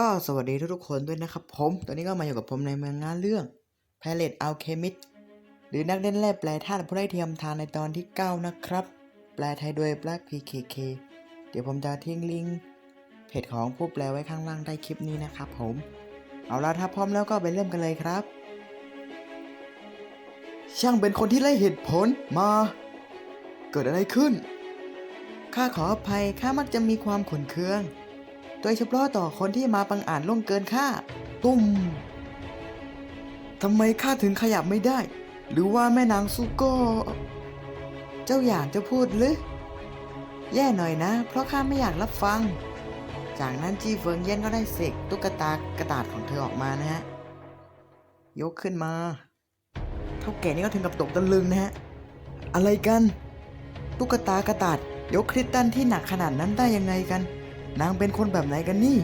ก็สวัสดีทุกๆคนด้วยนะครับผม ตอนนี้ก็มาอยู่กับผมในเมืองงานเรื่อง p a l e t e Alchemist หรือนักเล่นแร่แปลธาตุผู้ได้เทียมทานในตอนที่ 9 นะครับ แปลไทยโดย Black PKK เดี๋ยวผมจะทิ้งลิงก์เพจของผู้แปลไว้ข้างล่างใต้คลิปนี้นะครับผม เอาละถ้าพร้อมแล้วก็ไปเริ่มกันเลยครับ ช่างเป็นคนที่ไล่เหตุผลมา เกิดอะไรขึ้นข้าขออภัยข้ามักจะมีความขุนเคือง โดยเฉพาะต่อคนที่มาบังอ่าจล่วงเกินข้าตุ้มทำไมข้าถึงขยับไม่ได้ หรือว่าแม่นางซุโก้เจ้าอยากจะพูดหรือ แย่หน่อยนะ เพราะข้าไม่อยากรับฟัง จากนั้นจีเฟิงเย็นก็ได้เสกตุ๊กตากระดาษของเธอออกมานะฮะ ยกขึ้นมา เท่าแก่นี่ก็ถึงกับตกตะลึงนะฮะ อะไรกัน ตุ๊กตากระดาษยกคริสตัลที่หนักขนาดนั้นได้ยังไงกัน นางเป็นคนแบบไหนกันนี่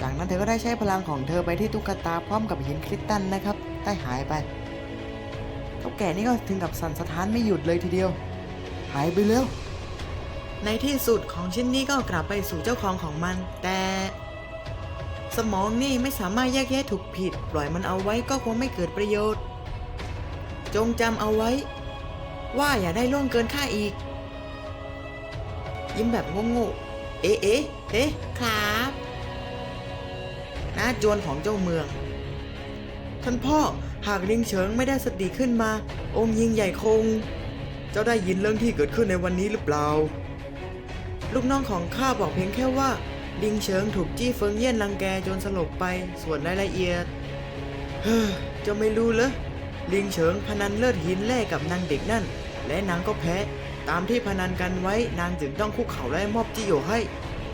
จากนั้นเธอก็ได้ใช้พลังของเธอไปที่ตุ๊กตาพร้อมกับหินคริสตัลนะครับ ได้หายไปเท่าแก่นี่ก็ถึงกับสั่นสะท้านไม่หยุดเลยทีเดียว หายไปแล้ว ในที่สุดของชิ้นนี้ก็กลับไปสู่เจ้าของของมัน แต่ สมองนี่ไม่สามารถแยกแยะถูกผิด ปล่อยมันเอาไว้ก็คงไม่เกิดประโยชน์ จงจำเอาไว้ ว่าอย่าได้ล่วงเกินข้าอีก ยิ้มแบบงงๆเอ๊ะเอ๊ะเอ๊ะครับน้าจวนของเจ้าเมือง ท่านพ่อหากลิงเฉิงไม่ได้สติขึ้นมา องค์ยิงใหญ่คง เจ้าได้ยินเรื่องที่เกิดขึ้นในวันนี้หรือเปล่า ลูกน้องของข้าบอกเพียงแค่ว่าลิงเฉิงถูกจี้เฟิงเยี่ยนรังแกจนสลบไปส่วนรายละเอียด เฮ้อจะไม่รู้เหรอลิงเฉิงพนันเลิศหินแล่กับนางเด็กนั่น และนางก็แพ้ ตามที่พนันกันไว้นางจึงต้องคุกเข่าและมอบจิโยให้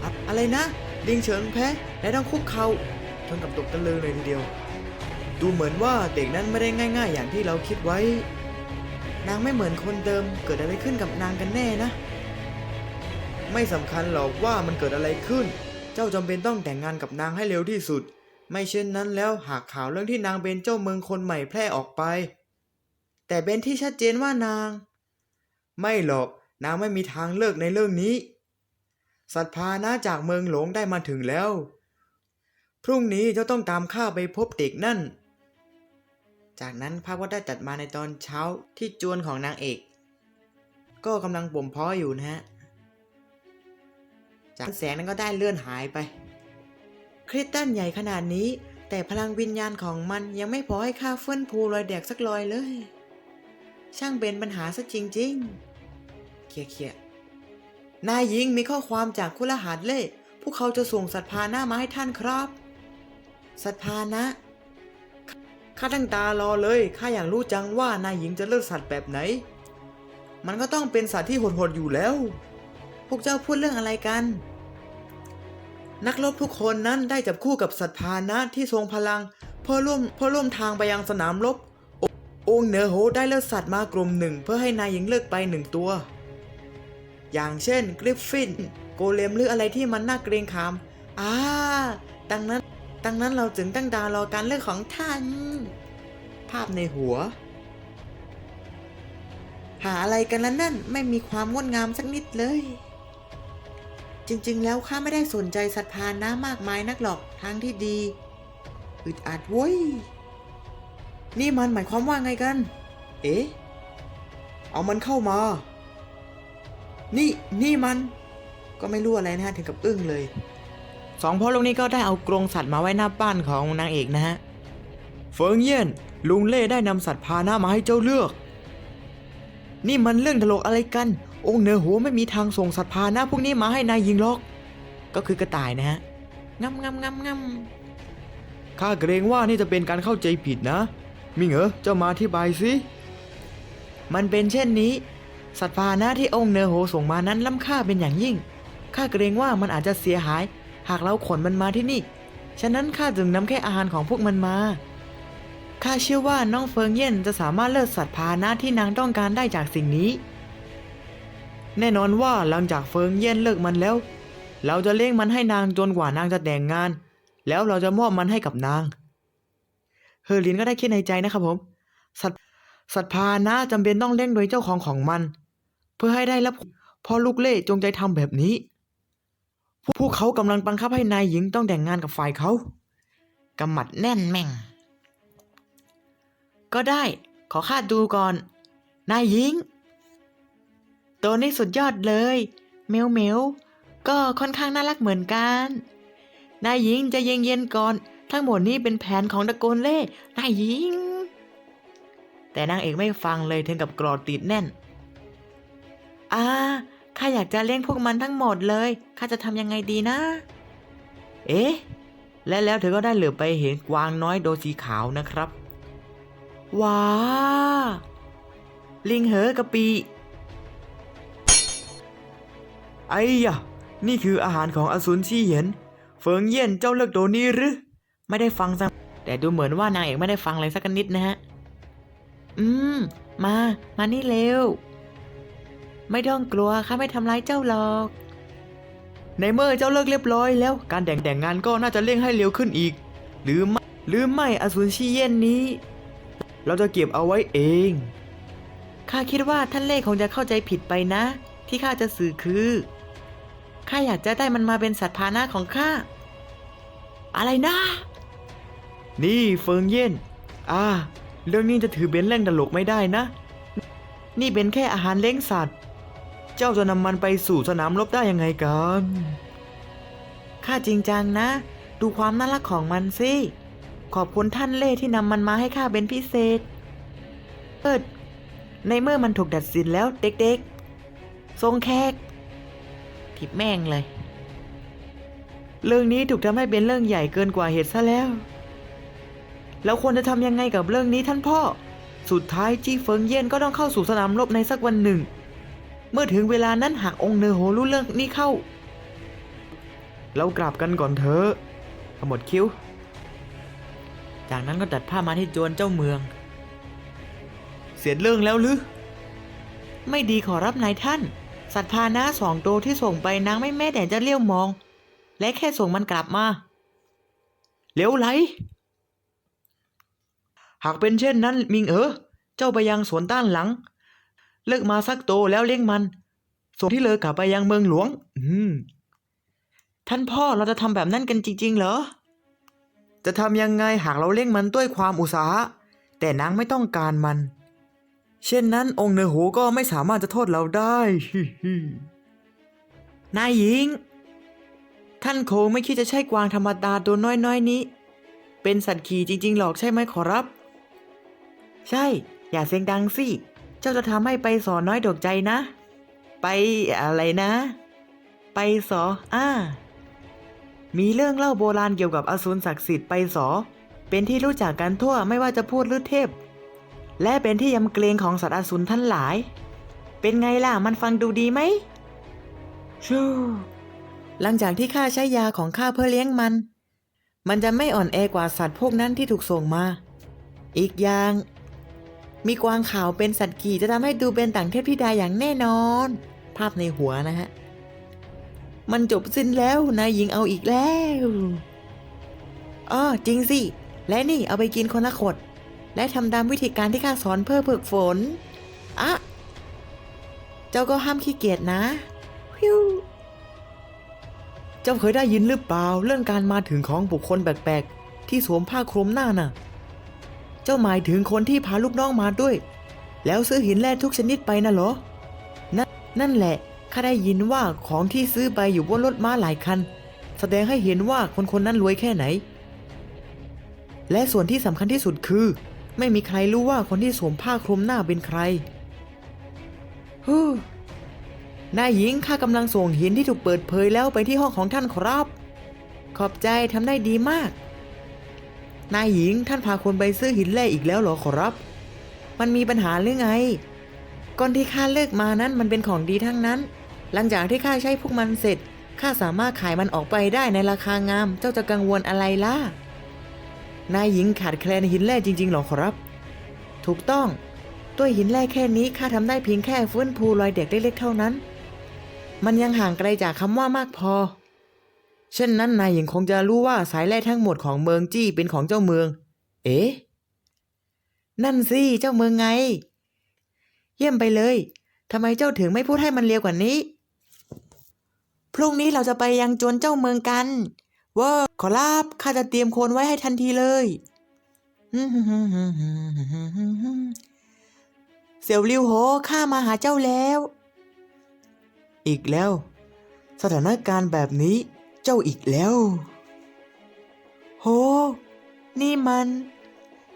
อะอะไรนะลิงเฉิงแพ้และต้องคุกเข่าจนกับตกตะลึงเลยทีเดียว ดูเหมือนว่าเด็กนั้นไม่ได้ง่าย ๆ อย่างที่เราคิดไว้ นางไม่เหมือนคนเดิมเกิดอะไรขึ้นกับนางกันแน่นะ ไม่สำคัญหรอกว่ามันเกิดอะไรขึ้น เจ้าจำเป็นต้องแต่งงานกับนางให้เร็วที่สุด ไม่เช่นนั้นแล้วหากข่าวเรื่องที่นางเป็นเจ้าเมืองคนใหม่แพร่ออกไป แต่เป็นที่ชัดเจนว่านาง ไม่หรอกนางไม่มีทางเลิกในเรื่องนี้ สัตว์พานะจากเมืองหลงได้มาถึงแล้ว พรุ่งนี้เจ้าต้องตามข้าไปพบเด็กนั่น จากนั้นภาพก็ได้ตัดมาในตอนเช้าที่จวนของนางเอก ก็กำลังบ่มเพาะอยู่นะฮะ จากแสงนั้นก็ได้เลื่อนหายไป คริสตัลใหญ่ขนาดนี้ แต่พลังวิญญาณของมันยังไม่พอให้ข้าเฟื่อนภูรอยแดกสักรอยเลย ช่างเป็นปัญหาซะจริง ๆ เคียร์ๆนายหญิงมีข้อความจากคุลหาดเล่พวกเขาจะส่งสัตว์พาหน้ามาให้ท่านครับ สัตว์พาหนะ ข้าตั้งตารอเลย ข้าอยากรู้จังว่านายหญิงจะเลือกสัตว์แบบไหน มันก็ต้องเป็นสัตว์ที่โหดๆอยู่แล้ว พวกเจ้าพูดเรื่องอะไรกัน นักรบทุกคนนั้นได้จับคู่กับสัตว์พาหนะที่ทรงพลัง เพื่อร่วมเพื่อร่วมทางไปยังสนามรบ องค์เหนือโหได้เลือกสัตว์มากลุ่มหนึ่งเพื่อให้นายหญิงเลือกไปหนึ่งตัว อย่างเช่นกริฟฟิน โกเลมหรืออะไรที่มันน่าเกรงขามอ่าดังนั้น ดังนั้นเราจึงตั้งตาวรอการเลือกของท่าน ภาพในหัว หาอะไรกันแล้วนั่นไม่มีความงดงามสักนิดเลย จริงๆ แล้วข้าไม่ได้สนใจสัตว์พาหนะมากมายนักหรอกทางที่ดีอึดอัดเว้ย นี่มันหมายความว่าไงกัน เอ๊ะ เอามันเข้ามา นี่นี่มัน ก็ไม่รู้อะไรนะฮะถึงกับอึ้งเลย สองพ่อลูกนี้ก็ได้เอากรงสัตว์มาไว้หน้าบ้านของนางเอกนะฮะ เฟิงเยี่ยน ลุงเล่ได้นำสัตว์พาหนะมาให้เจ้าเลือก นี่มันเรื่องตลกอะไรกัน องค์เหนือหัวไม่มีทางส่งสัตว์พาหนะพวกนี้มาให้นายยิงหรอก ก็คือกระต่ายนะฮะงำงำงำงำข้าเกรงว่านี่จะเป็นการเข้าใจผิดนะ มิงเหรอเจ้ามาอธิบายสิ มันเป็นเช่นนี้ สัตว์พาหนะที่องค์เนอโหส่งมานั้นล้ำค่าเป็นอย่างยิ่ง ข้าเกรงว่ามันอาจจะเสียหาย หากเราขนมันมาที่นี่ ฉะนั้นข้าจึงนำแค่อาหารของพวกมันมา ข้าเชื่อว่าน้องเฟิงเย่นจะสามารถเลือกสัตว์พาหนะที่นางต้องการได้จากสิ่งนี้ แน่นอนว่าหลังจากเฟิงเย่นเลิกมันแล้ว เราจะเลี้ยงมันให้นางจนกว่านางจะแต่งงาน แล้วเราจะมอบมันให้กับนาง เฮอร์ลินก็ได้คิดในใจนะครับผม สัตว์สัตว์พานะจำเป็นต้องเลี้ยงโดยเจ้าของของมัน เพื่อให้ได้รับพอลูกเล่จงใจทำแบบนี้ พวกเขากำลังบังคับให้นายหญิงต้องแต่งงานกับฝ่ายเขากำหมัดแน่นแม่ง ก็ได้ ขอข้าดดูก่อน นายหญิง ตัวนี้สุดยอดเลยเมวเมวก็ค่อนข้างน่ารักเหมือนกัน นายหญิงจะเย็นๆก่อน ทั้งหมดนี้เป็นแผนของตระโกนเล่นายหญิง แต่นางเอกไม่ฟังเลยถึงกับกรอดติดแน่นอ่าข้าอยากจะเลี้ยงพวกมันทั้งหมดเลย ข้าจะทำยังไงดีนะ เอ๊ะ และแล้วเธอก็ได้เหลือไปเห็นกวางน้อยโดสีขาวนะครับ ว้า ลิงเหอกะปี ไอ้ยะ นี่คืออาหารของอสูรชี่เหยียนเฟิงเยี่ยนเจ้าเลือกโดนี้หรือ ไม่ได้ฟังสักแต่ดูเหมือนว่านางเอกไม่ได้ฟังอะไรสักนิดนะฮะ อืม มา มานี่เร็ว ไม่ต้องกลัวข้าไม่ทำร้ายเจ้าหรอก ในเมื่อเจ้าเลิกเรียบร้อยแล้ว การแต่งแต่งงานก็น่าจะเร่งให้เร็วขึ้นอีก หรือไม่หรือไม่อสูรชีเย็นนี้ เราจะเก็บเอาไว้เอง ข้าคิดว่าท่านเล่คงจะเข้าใจผิดไปนะ ที่ข้าจะสื่อคือข้าอยากจะได้มันมาเป็นสัตว์พาหนะของข้า อะไรนะ นี่เฟิงเย็นอ่า เรื่องนี้จะถือเป็นเรื่องตลกไม่ได้นะ นี่เป็นแค่อาหารเลี้ยงสัตว์ เจ้าจะนำมันไปสู่สนามรบได้ยังไงกันข้าจริงจังนะ ดูความน่ารักของมันสิ ขอบคุณท่านเล่ที่นำมันมาให้ข้าเป็นพิเศษเปิดในเมื่อมันถูกดัดสินแล้วเด็กๆ ทรงแขกผิดแม่งเลย เรื่องนี้ถูกทำให้เป็นเรื่องใหญ่เกินกว่าเหตุซะแล้ว แล้วควรจะทำยังไงกับเรื่องนี้ท่านพ่อ สุดท้ายจีเฟิงเย่นก็ต้องเข้าสู่สนามรบในสักวันหนึ่ง เมื่อถึงเวลานั้นหากองค์เนอโฮรู้เรื่องนี้เข้า เรากลับกันก่อนเถอะขมวดคิ้ว จากนั้นก็ตัดผ้ามาที่จวนเจ้าเมือง เสียเรื่องแล้วหรือ ไม่ดีขอรับนายท่าน สัตว์พาหนะสองตัวที่ส่งไปนางไม่แม้แต่จะเลี้ยวมอง และแค่ส่งมันกลับมาเร็วไหล หากเป็นเช่นนั้นมิงเอ๋อเจ้าไปยังสวนต้านหลัง เลิกมาสักโตแล้วเลี้ยงมัน ส่งที่เลอกลับไปยังเมืองหลวง อืม ท่านพ่อเราจะทำแบบนั้นกันจริง ๆ เหรอ จะทำยังไงหากเราเลี้ยงมันด้วยความอุตสาหะแต่นางไม่ต้องการมัน เช่นนั้นองค์เนอโหก็ไม่สามารถจะโทษเราได้นายหญิง ท่านคงไม่คิดจะใช่กวางธรรมดาตัวน้อยๆนี้ เป็นสัตว์ขี่จริง ๆ หรอกใช่ไหมขอรับ ใช่ อย่าเสียงดังสิ เจ้าจะทำให้ไปสอน้อยดกใจนะ ไปอะไรนะ ไปสออ่ามีเรื่องเล่าโบราณเกี่ยวกับอสูรศักดิ์สิทธิ์ไปสอ เป็นที่รู้จักกันทั่วไม่ว่าจะพูดหรือเทพ และเป็นที่ยำเกรงของสัตว์อสูรท่านหลาย เป็นไงล่ะมันฟังดูดีไหมชูหลังจากที่ข้าใช้ยาของข้าเพื่อเลี้ยงมัน มันจะไม่อ่อนแอกว่าสัตว์พวกนั้นที่ถูกส่งมา อีกอย่าง มีกวางขาวเป็นสัตว์ขี่จะทำให้ดูเป็นต่างเทพธิดาอย่างแน่นอน ภาพในหัวนะฮะ มันจบสิ้นแล้วนายหญิงเอาอีกแล้วอ๋อจริงสิ และนี่เอาไปกินคนละขด และทำตามวิธีการที่ข้าสอนเพื่อฝึกฝนอะเจ้าก็ห้ามขี้เกียจนะฮิวเจ้าเคยได้ยินหรือเปล่าเรื่องการมาถึงของบุคคลแปลกๆ ที่สวมผ้าคลุมหน้าน่ะ เจ้าหมายถึงคนที่พาลูกน้องมาด้วย แล้วซื้อหินแร่ทุกชนิดไปนะเหรอ นั่นนั่นแหละ ข้าได้ยินว่าของที่ซื้อไปอยู่บนรถม้าหลายคัน แสดงให้เห็นว่าคนคนนั้นรวยแค่ไหน และส่วนที่สำคัญที่สุดคือ ไม่มีใครรู้ว่าคนที่สวมผ้าคลุมหน้าเป็นใครฮู้นายหญิงข้ากำลังส่งหินที่ถูกเปิดเผยแล้วไปที่ห้องของท่านครับ ขอบใจทำได้ดีมาก นายหญิงท่านพาคนไปซื้อหินแร่อีกแล้วเหรอขอรับ มันมีปัญหาหรือไงก่อนที่ข้าเลิกมานั้นมันเป็นของดีทั้งนั้น หลังจากที่ข้าใช้พวกมันเสร็จข้าสามารถขายมันออกไปได้ในราคางาม เจ้าจะกังวลอะไรล่ะ นายหญิงขาดแคลนหินแร่จริงๆหรอขอรับ ถูกต้องด้วหินแร่แค่นี้ข้าทำได้เพียงแค่ฟื้นฟูรอยเด็กเล็กๆเท่านั้น มันยังห่างไกลจากคำว่ามากพอ เช่นนั้นนายหญิงคงจะรู้ว่าสายแร่ทั้งหมดของเมืองจี้เป็นของเจ้าเมือง เอ๊ะ นั่นสิเจ้าเมืองไง เยี่ยมไปเลยทำไมเจ้าถึงไม่พูดให้มันเร็วกว่านี้ พรุ่งนี้เราจะไปยังจวนเจ้าเมืองกันเว่าขอรับข้าจะเตรียมโคนไว้ให้ทันทีเลย เสี่ยวลิวโหข้ามาหาเจ้าแล้ว อีกแล้ว สถานการณ์แบบนี้ เจ้าอีกแล้ว โห นี่มัน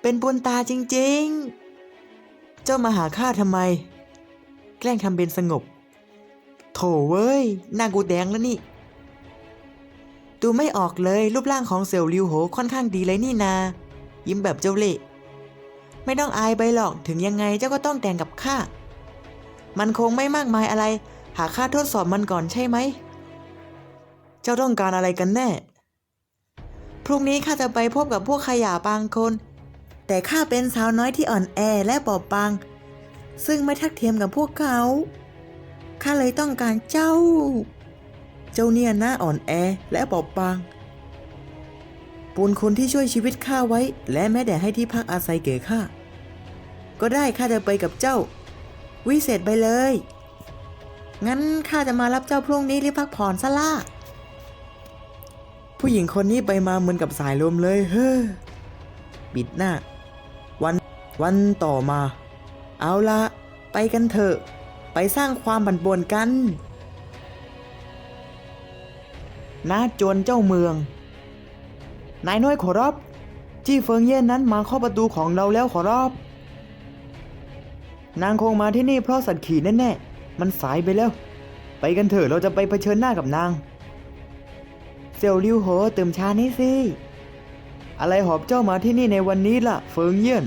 เป็นบุญตาจริงๆ เจ้ามาหาข้าทำไม แกล้งทำเป็นสงบ โถเว้ย หน้ากูแดงแล้วนี่ ดูไม่ออกเลยรูปร่างของเสี่ยวลิวโหค่อนข้างดีเลยนี่นา ยิ้มแบบเจ้าเล่ห์ไม่ต้องอายไปหรอกถึงยังไงเจ้าก็ต้องแต่งกับข้า มันคงไม่มากมายอะไร หาข้าทดสอบมันก่อนใช่ไหม จ้าต้องการอะไรกันแน่ พรุ่งนี้ข้าจะไปพบกับพวกขยะบางคน แต่ข้าเป็นสาวน้อยที่อ่อนแอและบอบบาง ซึ่งไม่ทักเทียมกับพวกเขา ข้าเลยต้องการเจ้า เจ้าเนี่ยหน้าอ่อนแอและบอบบางปูนคนที่ช่วยชีวิตข้าไว้ และแม้แต่ให้ที่พักอาศัยแก่ข้า ก็ได้ข้าจะไปกับเจ้า วิเศษไปเลย งั้นข้าจะมารับเจ้าพรุ่งนี้รีบพักผ่อนซะล่ะ ผู้หญิงคนนี้ไปมาเหมือนกับสายลมเลยเฮ้อบิดหน้า วันวันต่อมา เอาละไปกันเถอะ ไปสร้างความบันป่วนกันณจวนเจ้าเมือง นายน้อยขอรับ จี้เฟิงเย่นนั้นมาเข้าประตูของเราแล้วขอรับ นางคงมาที่นี่เพราะสัตว์ขี่แน่ๆ มันสายไปแล้ว ไปกันเถอะเราจะไปเผชิญหน้ากับนาง เซียวลิวโหตื่มช้านี้สิ อะไรหอบเจ้ามาที่นี่ในวันนี้ล่ะ เฟิงเยี่ยน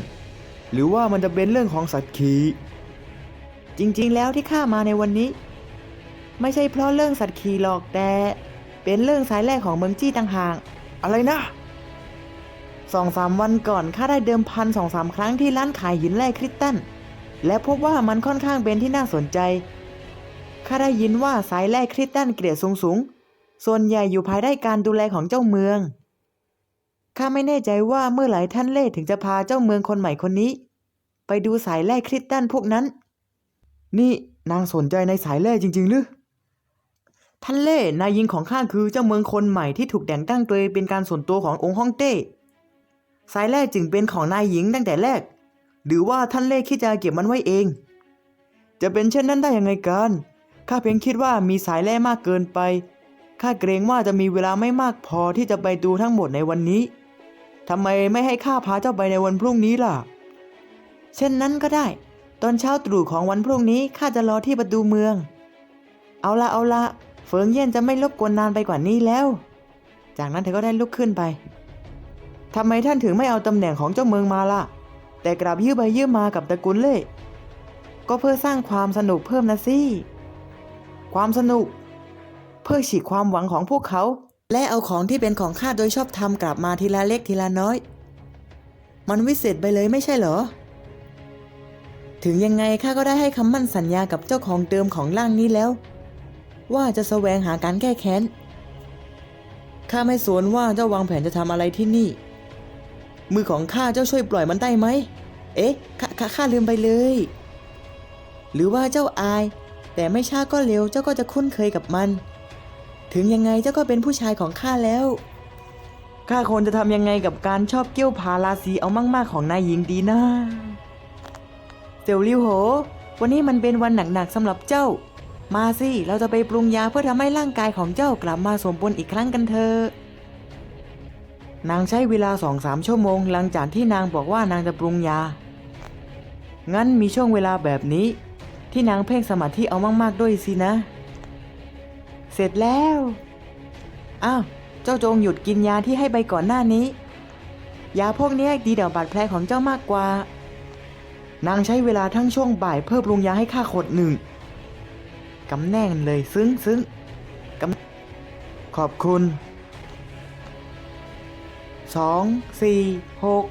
หรือว่ามันจะเป็นเรื่องของสัตว์ขี่จริงๆแล้วที่ข้ามาในวันนี้ ไม่ใช่เพราะเรื่องสัตว์ขี่หรอกแต่ เป็นเรื่องสายแรกของเมืองจี้ต่างหาก อะไรนะสองสามวันก่อนข้าได้เดิมพันสองสามครั้งที่ร้านขายหินแร่คริสตัลและพบว่ามันค่อนข้างเป็นที่น่าสนใจข้าได้ยินว่าสายแร่คริสตัลเกรดสูงสูง ส่วนใหญ่อยู่ภายใต้การดูแลของเจ้าเมือง ข้าไม่แน่ใจว่าเมื่อไหร่ท่านเล่ถึงจะพาเจ้าเมืองคนใหม่คนนี้ ไปดูสายแร่คริสตัลพวกนั้น นี่นางสนใจในสายแร่จริง ๆ หรือ ท่านเล่นายยิงของข้าคือเจ้าเมืองคนใหม่ที่ถูกแต่งตั้งโดยเป็นการส่วนตัวขององค์ฮ่องเต้สายแร่จึงเป็นของนายหญิงตั้งแต่แรก หรือว่าท่านเล่คิดจะเก็บมันไว้เอง จะเป็นเช่นนั้นได้ยังไงกันข้าเพียงคิดว่ามีสายแร่มากเกินไป ข้าเกรงว่าจะมีเวลาไม่มากพอที่จะไปดูทั้งหมดในวันนี้ทำไมไม่ให้ข้าพาเจ้าไปในวันพรุ่งนี้ล่ะ เช่นนั้นก็ได้ ตอนเช้าตรู่ของวันพรุ่งนี้ข้าจะรอที่ประตูเมือง เอาละเอาละเฟิงเย่นจะไม่รบกวนนานไปกว่านี้แล้ว จากนั้นเธอก็ได้ลุกขึ้นไปทำไมท่านถึงไม่เอาตำแหน่งของเจ้าเมืองมาล่ะ แต่กลับยื้อไปยื้อมากับตระกูลเล่ก็เพื่อสร้างความสนุกเพิ่มนะสิ ความสนุก เพื่อฉีกความหวังของพวกเขา และเอาของที่เป็นของข้าโดยชอบทำกลับมาทีละเล็กทีละน้อย มันวิเศษไปเลยไม่ใช่เหรอ ถึงยังไงข้าก็ได้ให้คำมั่นสัญญากับเจ้าของเดิมของร่างนี้แล้ว ว่าจะแสวงหาการแก้แค้นข้าไม่สวนว่าเจ้าวางแผนจะทำอะไรที่นี่ มือของข้าเจ้าช่วยปล่อยมันได้ไหม เอ๊ะข้าข้าข้าลืมไปเลย หรือว่าเจ้าอาย แต่ไม่ช้าก็เร็วเจ้าก็จะคุ้นเคยกับมัน ถึงยังไงเจ้าก็เป็นผู้ชายของข้าแล้ว ข้าควรจะทำยังไงกับการชอบเกี้ยวพาราสีเอามากๆของนายหญิงดีนะเสี่ยวลิวโห วันนี้มันเป็นวันหนักๆสำหรับเจ้า มาสิ เราจะไปปรุงยาเพื่อทำให้ร่างกายของเจ้ากลับมาสมบูรณ์อีกครั้งกันเถอะนางใช้เวลาสองสามชั่วโมง หลังจากที่นางบอกว่านางจะปรุงยา งั้นมีช่วงเวลาแบบนี้ ที่นางเพ่งสมาธิเอามากๆด้วยสินะ เสร็จแล้ว อ้าว เจ้าจงหยุดกินยาที่ให้ไปก่อนหน้านี้ ยาพวกนี้ดีต่อบาดแผลของเจ้ามากกว่า นางใช้เวลาทั้งช่วงบ่ายเพื่อปรุงยาให้ข้าขดหนึ่งกำแน่งเลยซึ้งซึ้งกำขอบคุณสองสี่หก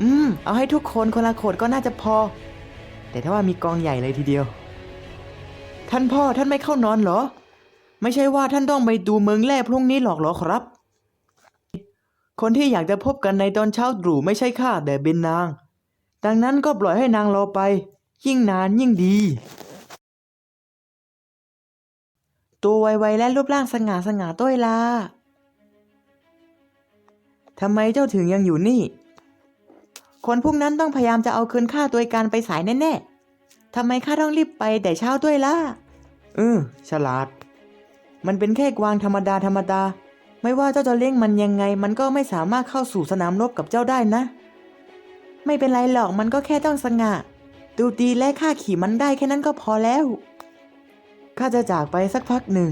อืม เอาให้ทุกคนคนละขดก็น่าจะพอ แต่ถ้าว่ามีกองใหญ่เลยทีเดียว ท่านพ่อท่านไม่เข้านอนเหรอ ไม่ใช่ว่าท่านต้องไปดูเมืองแร่พรุ่งนี้หรอกหรอครับ คนที่อยากจะพบกันในตอนเช้าตรู่ไม่ใช่ข้าแต่เป็นนาง ดังนั้นก็ปล่อยให้นางรอไป ยิ่งนานยิ่งดี ตัวไวๆและรูปร่างสง่าสง่าต้วยลาทำไมเจ้าถึงยังอยู่นี่ คนพวกนั้นต้องพยายามจะเอาคืนค่าตัวการไปสายแน่ๆทำไมข้าต้องรีบไปแต่เช้าด้วยล่ะ เออ ฉลาด มันเป็นแค่กวางธรรมดาธรรมดา ไม่ว่าเจ้าจะเลี้ยงมันยังไง มันก็ไม่สามารถเข้าสู่สนามรบกับเจ้าได้นะ ไม่เป็นไรหรอกมันก็แค่ต้องสง่าดูดีและข้าขี่มันได้แค่นั้นก็พอแล้วข้าจะจากไปสักพักหนึ่ง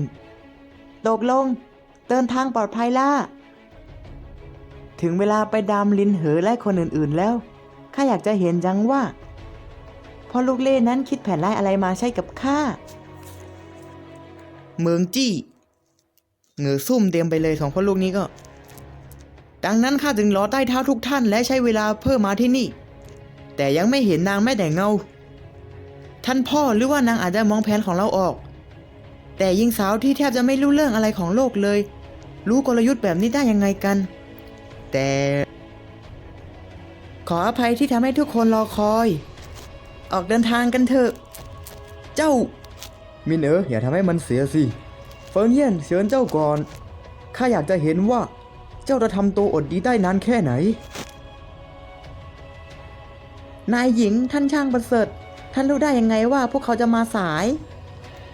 ตกลง เดินทางปลอดภัยล่ะถึงเวลาไปดามลินเหอและคนอื่นๆแล้วข้าอยากจะเห็นจังว่าพอลูกเล่นั้นคิดแผนร้ายอะไรมาใช่กับข้า เมืองจี้เหงือซุ่มเต็มไปเลยสองพ่อลูกนี้ก็ ดังนั้นข้าจึงรอใต้เท้าทุกท่านและใช้เวลาเพิ่มมาที่นี่ แต่ยังไม่เห็นนางแม้แต่เงา ท่านพ่อหรือว่านางอาจจะมองแผนของเราออก แต่ยิงสาวที่แทบจะไม่รู้เรื่องอะไรของโลกเลย รู้กลยุทธ์แบบนี้ได้ยังไงกัน แต่ ขออภัยที่ทำให้ทุกคนรอคอย ออกเดินทางกันเถอะ เจ้า มินเอ๋ออย่าทำให้มันเสียสิเฟิงเยี่ยนเชิญเจ้าก่อนข้าอยากจะเห็นว่าเจ้าจะทำตัวอดดีได้นานแค่ไหน นายหญิงท่านช่างประเสริฐ ท่านรู้ได้ยังไงว่าพวกเขาจะมาสาย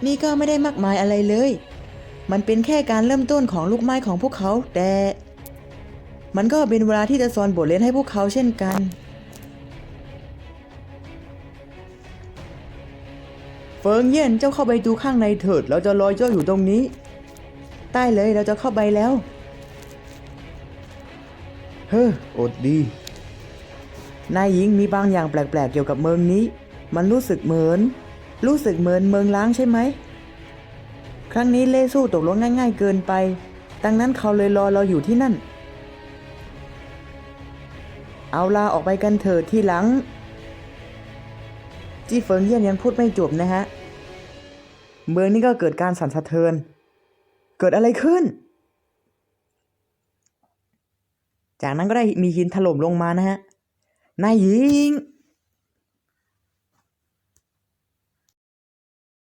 นี่ก็ไม่ได้มากมายอะไรเลย มันเป็นแค่การเริ่มต้นของลูกไม้ของพวกเขาแต่ มันก็เป็นเวลาที่จะสอนบทเรียนให้พวกเขาเช่นกัน เฟิงเยี่ยนเจ้าเข้าไปดูข้างในเถิด เราจะรอเจ้าอยู่ตรงนี้ได้เลยเราจะเข้าไปแล้ว เฮ้ออดดี นายหญิงมีบางอย่างแปลกๆเกี่ยวกับเมืองนี้ มันรู้สึกเหมือน รู้สึกเหมือนเมืองล้างใช่ไหม ครั้งนี้เล่สู้ตกลงง่าย ๆ เกินไป ดังนั้นเขาเลยรอเราอยู่ที่นั่น เอาลาออกไปกันเถิดที่หลัง จีเฟิงเยี่ยนยังพูดไม่จบนะฮะ เมืองนี้ก็เกิดการสั่นสะเทือน เกิดอะไรขึ้น จากนั้นก็ได้มีหินถล่มลงมานะฮะ นายหญิง